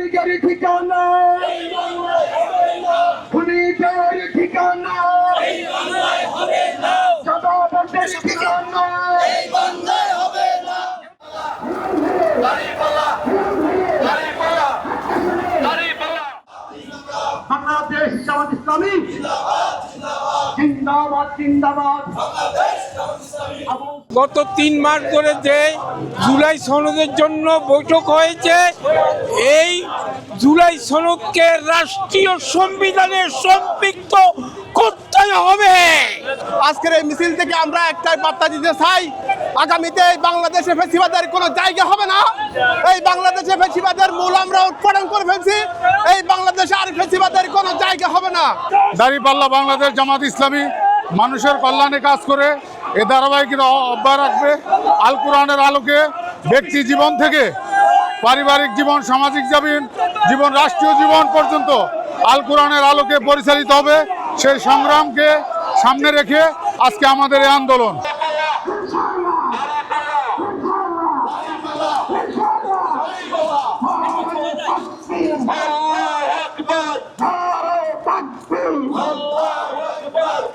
খুনিদের ঠিকানা। খুনিদের ঠিকানা। চাঁদাবাজের ঠিকানা। বাংলাদেশ জামাত ইসলামী। জিন্দাবাদ জিন্দাবাদ। গত তিন মাস ধরে যে জুলাই সনদের জন্য বৈঠক হয়েছে এই জুলাই সনদকে রাষ্ট্রীয় সংবিধানে সম্পৃক্ত করতে হবে। আজকের এই মিছিল থেকে আমরা একটাই বার্তা দিতে চাই আগামীতে এই বাংলাদেশে ফেসিবাদের কোনো জায়গা হবে না। এই বাংলাদেশে ফেসিবাদের মূল আমরা উৎপাদন করে ফেলছি এই বাংলাদেশে আর ফেসিবাদের কোনো জায়গা হবে না। দাঁড়িপাল্লা বাংলাদেশ জামাত ইসলামী মানুষের কল্যাণে কাজ করে এ ধারাবাহিকের অব্যাহ রাখবে আল কোরআনের আলোকে ব্যক্তি জীবন থেকে পারিবারিক জীবন, সামাজিক জীবন জীবন, রাষ্ট্রীয় জীবন পর্যন্ত আল কোরআনের আলোকে পরিচালিত হবে। সেই সংগ্রামকে সামনে রেখে আজকে আমাদের এই আন্দোলন। Allah